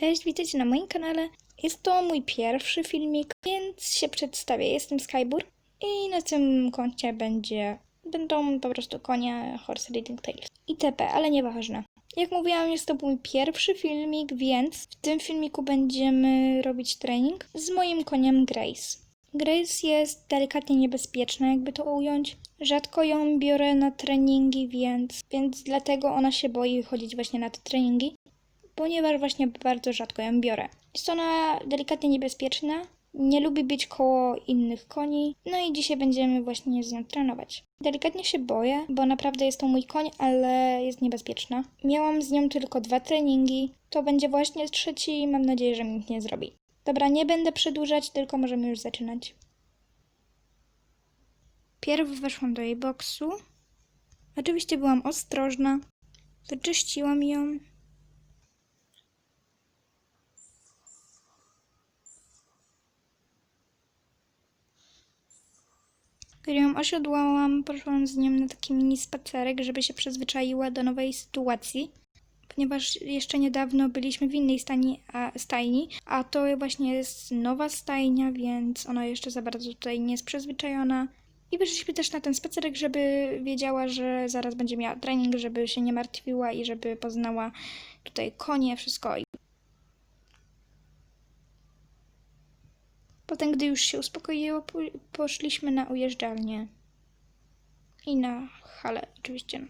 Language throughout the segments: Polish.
Cześć, witajcie na moim kanale. Jest to mój pierwszy filmik, więc się przedstawię. Jestem Skybur i na tym koncie będzie będą po prostu konie Horse Reading Tales itp., ale nieważne. Jak mówiłam, jest to mój pierwszy filmik, więc w tym filmiku będziemy robić trening z moim koniem Grace. Grace jest delikatnie niebezpieczna, jakby to ująć. Rzadko ją biorę na treningi, więc, więc dlatego ona się boi chodzić właśnie na te treningi ponieważ właśnie bardzo rzadko ją biorę. Jest ona delikatnie niebezpieczna, nie lubi być koło innych koni, no i dzisiaj będziemy właśnie z nią trenować. Delikatnie się boję, bo naprawdę jest to mój koń, ale jest niebezpieczna. Miałam z nią tylko dwa treningi, to będzie właśnie trzeci i mam nadzieję, że mi nic nie zrobi. Dobra, nie będę przedłużać, tylko możemy już zaczynać. Pierw weszłam do jej boksu. Oczywiście byłam ostrożna. Wyczyściłam ją. Gdy ją osiodłałam, poszłam z nią na taki mini spacerek, żeby się przyzwyczaiła do nowej sytuacji. Ponieważ jeszcze niedawno byliśmy w innej stani, a, stajni, a to właśnie jest nowa stajnia, więc ona jeszcze za bardzo tutaj nie jest przyzwyczajona. I wyszliśmy też na ten spacerek, żeby wiedziała, że zaraz będzie miała trening, żeby się nie martwiła i żeby poznała tutaj konie, wszystko. Potem, gdy już się uspokoiło, po- poszliśmy na ujeżdżalnię. I na halę, oczywiście.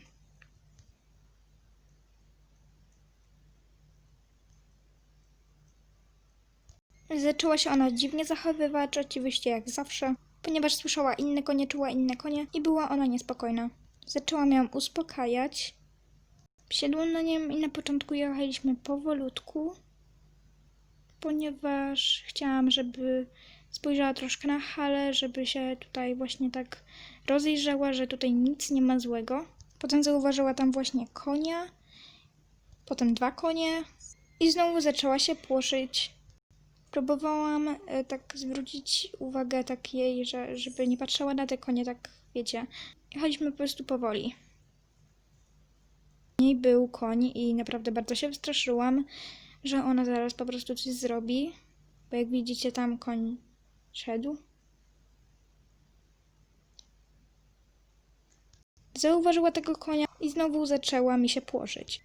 Zaczęła się ona dziwnie zachowywać, oczywiście jak zawsze, ponieważ słyszała inne konie, czuła inne konie i była ona niespokojna. Zaczęłam ją uspokajać. Siadłam na nim i na początku jechaliśmy powolutku, ponieważ chciałam, żeby spojrzała troszkę na halę, żeby się tutaj właśnie tak rozejrzała, że tutaj nic nie ma złego. Potem zauważyła tam właśnie konia, potem dwa konie i znowu zaczęła się płoszyć. Próbowałam e, tak zwrócić uwagę tak jej, że, żeby nie patrzała na te konie, tak wiecie. Jechaliśmy po prostu powoli. W niej był koń i naprawdę bardzo się wystraszyłam, że ona zaraz po prostu coś zrobi, bo jak widzicie tam koń szedł. Zauważyła tego konia i znowu zaczęła mi się płoszyć.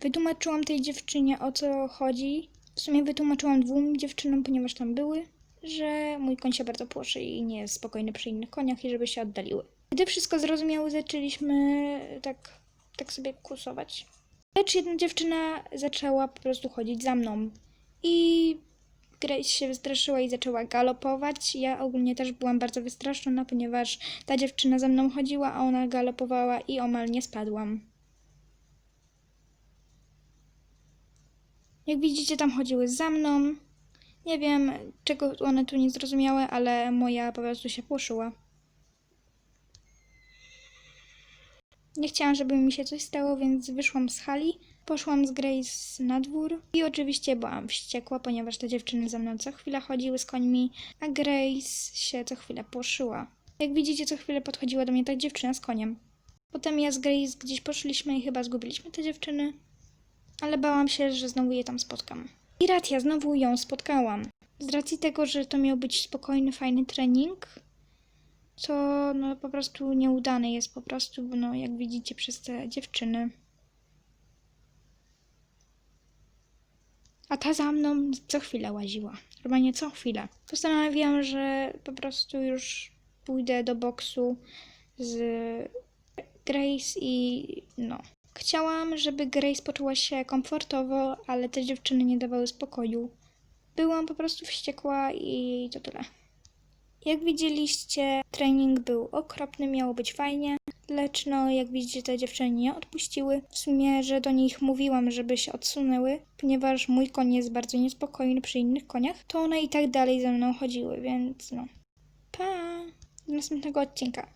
Wytłumaczyłam tej dziewczynie o co chodzi. W sumie wytłumaczyłam dwóm dziewczynom, ponieważ tam były, że mój koń się bardzo płoszy i nie jest spokojny przy innych koniach i żeby się oddaliły. Gdy wszystko zrozumiały, zaczęliśmy tak, tak sobie kusować. Lecz jedna dziewczyna zaczęła po prostu chodzić za mną. I Grace się wystraszyła i zaczęła galopować. Ja ogólnie też byłam bardzo wystraszona, ponieważ ta dziewczyna za mną chodziła, a ona galopowała i omal nie spadłam. Jak widzicie, tam chodziły za mną. Nie wiem, czego one tu nie zrozumiały, ale moja po prostu się płoszyła. Nie chciałam, żeby mi się coś stało, więc wyszłam z hali. Poszłam z Grace na dwór i oczywiście byłam wściekła, ponieważ te dziewczyny za mną co chwilę chodziły z końmi, a Grace się co chwilę płoszyła. Jak widzicie, co chwilę podchodziła do mnie ta dziewczyna z koniem. Potem ja z Grace gdzieś poszliśmy i chyba zgubiliśmy te dziewczyny, ale bałam się, że znowu je tam spotkam. I racja, znowu ją spotkałam. Z racji tego, że to miał być spokojny, fajny trening, co no po prostu nieudany jest po prostu, no jak widzicie przez te dziewczyny. A ta za mną co chwilę łaziła. Normalnie co chwilę. Postanowiłam, że po prostu już pójdę do boksu z Grace i no. Chciałam, żeby Grace poczuła się komfortowo, ale te dziewczyny nie dawały spokoju. Byłam po prostu wściekła i to tyle. Jak widzieliście, trening był okropny, miało być fajnie, lecz no, jak widzicie, te dziewczyny nie odpuściły. W sumie, że do nich mówiłam, żeby się odsunęły, ponieważ mój koń jest bardzo niespokojny przy innych koniach, to one i tak dalej ze mną chodziły, więc no. Pa! Do następnego odcinka.